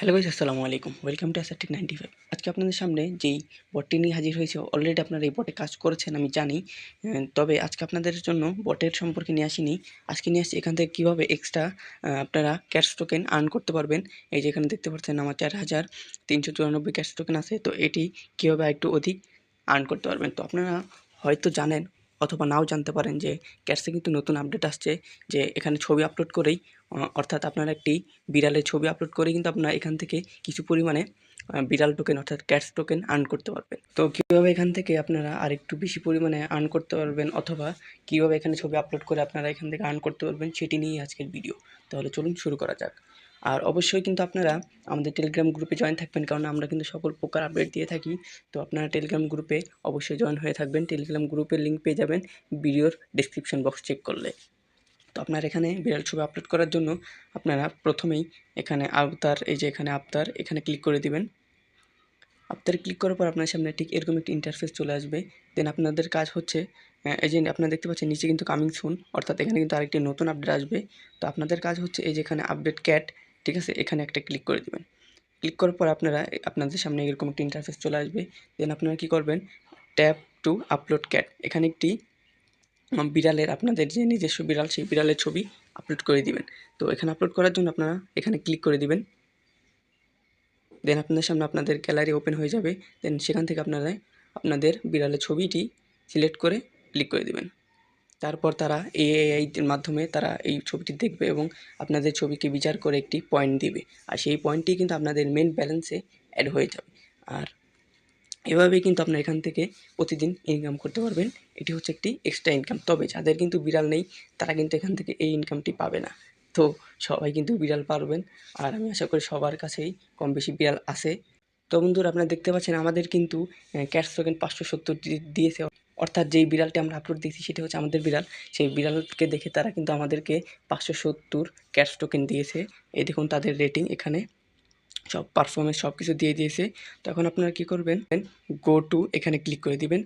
Hello guys, আসসালামু আলাইকুম। Welcome to Asiatic ninety five আজকে আপনাদের সামনে যেই বটটি নিয়ে হাজির হয়েছে অলরেডি আপনারা এই বটে কাজ করেছেন, আমি জানি। তবে আজকে আপনাদের জন্য বটের সম্পর্কে নিয়ে আসিনি। আজকে নিয়ে আসছি এখান থেকে কীভাবে এক্সট্রা আপনারা ক্যাশ টোকেন আর্ন করতে পারবেন। এই যে এখানে দেখতে পাচ্ছেন আমার চার হাজার তিনশো চুরানব্বই ক্যাশ টোকেন আছে, তো এটি কীভাবে একটু অধিক আর্ন করতে পারবেন? তো আপনারা হয়তো জানেন অথবা নাও জানতে পারেন যে ক্যাটসে কিন্তু নতুন আপডেট আসছে যে এখানে ছবি আপলোড করেই, অর্থাৎ আপনারা একটি বিড়ালের ছবি আপলোড করে কিন্তু আপনারা এখান থেকে কিছু পরিমাণে বিড়াল টোকেন অর্থাৎ ক্যাটস টোকেন আর্ন করতে পারবেন। তো কীভাবে এখান থেকে আপনারা আর একটু বেশি পরিমাণে আর্ন করতে পারবেন অথবা কীভাবে এখানে ছবি আপলোড করে আপনারা এখান থেকে আর্ন করতে পারবেন, সেটি নিয়েই আজকের ভিডিও তাহলে চলুন শুরু করা যাক। আর অবশ্যই কিন্তু আপনারা আমাদের টেলিগ্রাম গ্রুপে জয়েন থাকবেন, কারণ আমরা কিন্তু সকল প্রকার আপডেট দিয়ে থাকি। তো আপনারা টেলিগ্রাম গ্রুপে অবশ্যই জয়েন হয়ে থাকবেন। টেলিগ্রাম গ্রুপের লিঙ্ক পেয়ে যাবেন ভিডিওর ডিসক্রিপশন বক্স চেক করলে। তো আপনার এখানে বিড়াল ছবি আপলোড করার জন্য আপনারা প্রথমেই এখানে আবতার, এই যে এখানে আবতার, এখানে ক্লিক করে দিবেন। আবতারে ক্লিক করার পর আপনার সামনে ঠিক এরকম একটি ইন্টারফেস চলে আসবে। দেন আপনাদের কাজ হচ্ছে এই যে আপনারা দেখতে পাচ্ছেন নিচে কিন্তু কামিং সুন অর্থাৎ এখানে কিন্তু আরেকটি নতুন আপডেট আসবে। তো আপনাদের কাজ হচ্ছে এই যে এখানে আপডেট ক্যাট ঠিক আছে? এখানে একটা ক্লিক করে দেবেন। ক্লিক করার পর আপনারা আপনাদের সামনে এরকম একটি ইন্টারফেস চলে আসবে। দেন আপনারা কী করবেন? ট্যাপ টু আপলোড ক্যাট এখানে একটি বিড়ালের আপনাদের যে নিজস্ব বিড়াল, সেই বিড়ালের ছবি আপলোড করে দিবেন। তো এখানে আপলোড করার জন্য আপনারা এখানে ক্লিক করে দিবেন। দেন আপনাদের সামনে আপনাদের গ্যালারি ওপেন হয়ে যাবে। দেন সেখান থেকে আপনারা আপনাদের বিড়ালের ছবিটি সিলেক্ট করে ক্লিক করে দিবেন। তারপর তারা এআই এর মাধ্যমে তারা এই ছবিটি দেখবে এবং আপনাদের ছবিকে বিচার করে একটি পয়েন্ট দিবে। আর সেই পয়েন্টটি কিন্তু আপনাদের মেন ব্যালেন্সে অ্যাড হয়ে যাবে। আর এভাবেই কিন্তু আপনার এখান থেকে প্রতিদিন ইনকাম করতে পারবেন। এটি হচ্ছে একটি এক্সট্রা ইনকাম তবে যাদের কিন্তু বিড়াল নেই, তারা কিন্তু এখান থেকে এই ইনকামটি পাবে না। তো সবাই কিন্তু বিড়াল পারবেন। আর আমি আশা করি সবার কাছেই কম বেশি বিড়াল আছে। তো বন্ধুরা, আপনারা দেখতে পাচ্ছেন আমাদের কিন্তু ক্যাশ টোকেন পাঁচশো সত্তর দিয়েছে অর্থাৎ যেই বিড়ালটি আমরা আপলোড দিয়েছি সেটা হচ্ছে আমাদের বিড়াল। সেই বিড়ালকে দেখে তারা কিন্তু আমাদেরকে পাঁচশো সত্তর ক্যাশ টোকেন দিয়েছে। এই দেখুন তাদের রেটিং এখানে। সব পারফরমেন্স সব কিছু দিয়ে দিয়েছে। তো এখন আপনারা কী করবেন? গো টু এখানে ক্লিক করে দিবেন।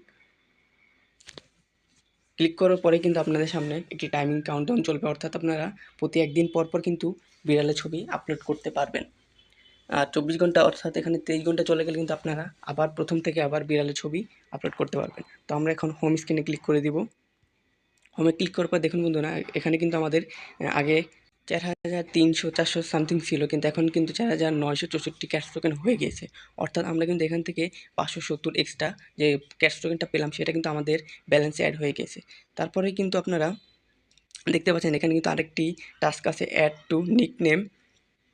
ক্লিক করার পরে কিন্তু আপনাদের সামনে একটি টাইমিং কাউন্টডাউন চলবে। অর্থাৎ আপনারা প্রতি একদিন পর পর কিন্তু বিড়ালের ছবি আপলোড করতে পারবেন। আর চব্বিশ ঘণ্টা অর্থাৎ এখানে তেইশ ঘণ্টা চলে গেলে কিন্তু আপনারা আবার প্রথম থেকে আবার বিড়ালের ছবি আপলোড করতে পারবেন। তো আমরা এখন হোম স্ক্রিনে ক্লিক করে দিব। হোমে ক্লিক করার পর দেখুন বন্ধুরা, এখানে কিন্তু আমাদের আগে চার হাজার তিনশো চারশো সামথিং ছিল, কিন্তু এখন কিন্তু চার হাজার নয়শো চৌষট্টি ক্যাশ টোকেন হয়ে গিয়েছে। অর্থাৎ আমরা কিন্তু এখান থেকে পাঁচশো সত্তর এক্সট্রা যে ক্যাশ টোকেনটা পেলাম, সেটা কিন্তু আমাদের ব্যালেন্সে অ্যাড হয়ে গেছে তারপরে কিন্তু আপনারা দেখতে পাচ্ছেন, এখানে কিন্তু আরেকটি টাস্ক আছে অ্যাড টু নিকনেম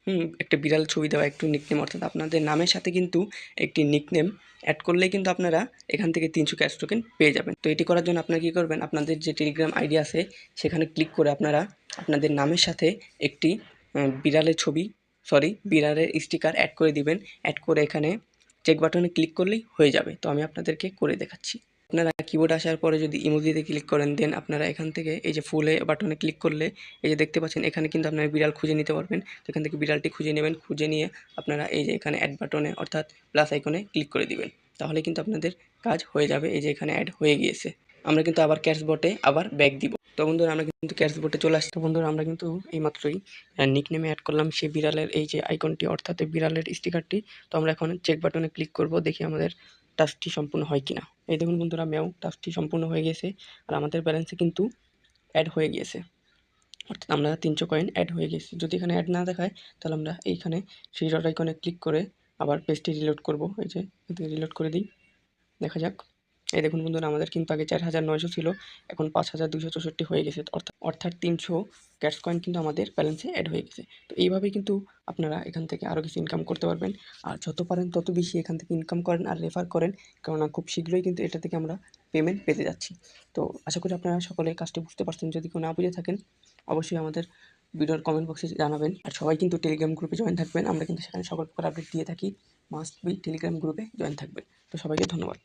হুম, একটা বিড়াল ছবি দেওয়া একটু নিকনেম অর্থাৎ আপনাদের নামের সাথে কিন্তু একটি নিকনেম অ্যাড করলেই কিন্তু আপনারা এখান থেকে তিনশো ক্যাশ টোকেন পেয়ে যাবেন। তো এটি করার জন্য আপনারা কী করবেন? আপনাদের যে টেলিগ্রাম আইডি আছে, সেখানে ক্লিক করে আপনারা আপনাদের নামের সাথে একটি বিড়ালের ছবি সরি বিড়ালের স্টিকার অ্যাড করে দিবেন। অ্যাড করে এখানে চেক বাটনে ক্লিক করলেই হয়ে যাবে। তো আমি আপনাদেরকে করে দেখাচ্ছি। আপনারা কিবোর্ড আসার পরে যদি ইমোজিতে ক্লিক করেন দেন আপনারা এখান থেকে এই যে ফুলে বাটনে ক্লিক করলে এই যে দেখতে পাচ্ছেন, এখানে কিন্তু আপনারা বিড়াল খুঁজে নিতে পারবেন। এখান থেকে বিড়ালটি খুঁজে নেবেন, খুঁজে নিয়ে আপনারা এই যে এখানে অ্যাড বাটনে অর্থাৎ প্লাস আইকনে ক্লিক করে দিবেন। তাহলে কিন্তু আপনাদের কাজ হয়ে যাবে, এই যে এখানে অ্যাড হয়ে গিয়েছে। আমরা কিন্তু আবার ক্যাশ বটে আবার ব্যাক দিব। তো বন্ধুরা, আমরা কিন্তু ক্যাশ বটে চলে আসছি। তো বন্ধুরা, আমরা কিন্তু এইমাত্রই নিকনেমে অ্যাড করলাম সেই বিড়ালের এই যে আইকনটি অর্থাৎ বিড়ালের স্টিকারটি তো আমরা এখন চেক বাটনে ক্লিক করব, দেখি আমাদের টাস্কটি সম্পূর্ণ হয় কিনা। এই দেখুন বন্ধুরা, ম্যাও, টাস্কটি সম্পূর্ণ হয়ে গেছে আর আমাদের ব্যালেন্সে কিন্তু অ্যাড হয়ে গিয়েছে। অর্থাৎ আমরা তিনশো কয়েন অ্যাড হয়ে গেছি। যদি এখানে অ্যাড না দেখায়, তাহলে আমরা এইখানে সেই ডট আইকনে ক্লিক করে আবার পেজটি রিলোড করব। এই যে রিলোড করে দিই। দেখা যাক। এই দেখুন বন্ধুরা, আমাদের কিন্তু আগে চার হাজার নয়শো ছিল, এখন পাঁচ হাজার দুশো চৌষট্টি হয়ে গেছে অর্থাৎ অর্থাৎ তিনশো ক্যাশ কয়েন কিন্তু আমাদের ব্যালেন্সে অ্যাড হয়ে গেছে। তো এইভাবেই কিন্তু আপনারা এখান থেকে আরও কিছু ইনকাম করতে পারবেন, আর যত পারেন তত বেশি এখান থেকে ইনকাম করেন আর রেফার করেন, কেননা খুব শীঘ্রই কিন্তু এটা থেকে আমরা পেমেন্ট পেতে যাচ্ছি। তো আশা করি আপনারা সকলে কাজটি বুঝতে পারছেন, যদি কেউ না বুঝে থাকেন, অবশ্যই আমাদের ভিডিওর কমেন্ট বক্সে জানাবেন, আর সবাই কিন্তু টেলিগ্রাম গ্রুপে জয়েন থাকবেন, আমরা কিন্তু সেখানে সকল প্রকার আপডেট দিয়ে থাকি মাস্ট বি টেলিগ্রাম গ্রুপে জয়েন থাকবেন। তো সবাইকে ধন্যবাদ।